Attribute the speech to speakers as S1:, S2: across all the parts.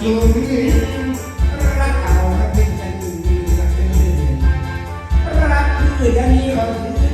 S1: รักเอาให้เป็นกันดีรักเป็นรักคือจะมีควาถึง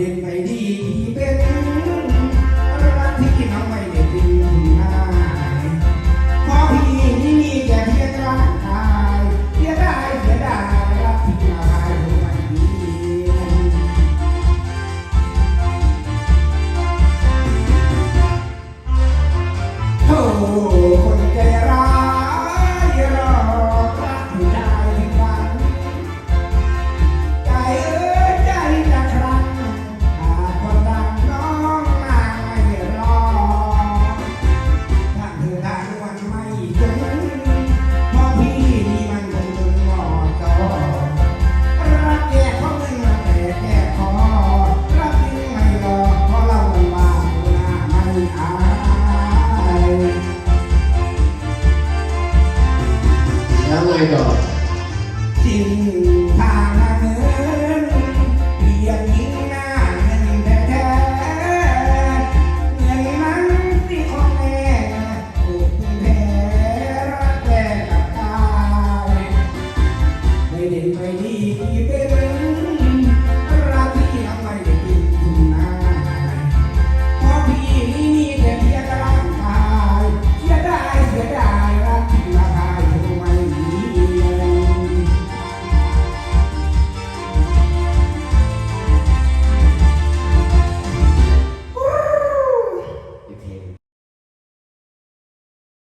S1: identified ไงต่อจิงทางเงินเรียงยิ้มหน้าเงินแท้ๆเงินนั้นที่ของแม่ถูกแพ้รักแพ้กับตายไม่เด่นไม่ดีเป็น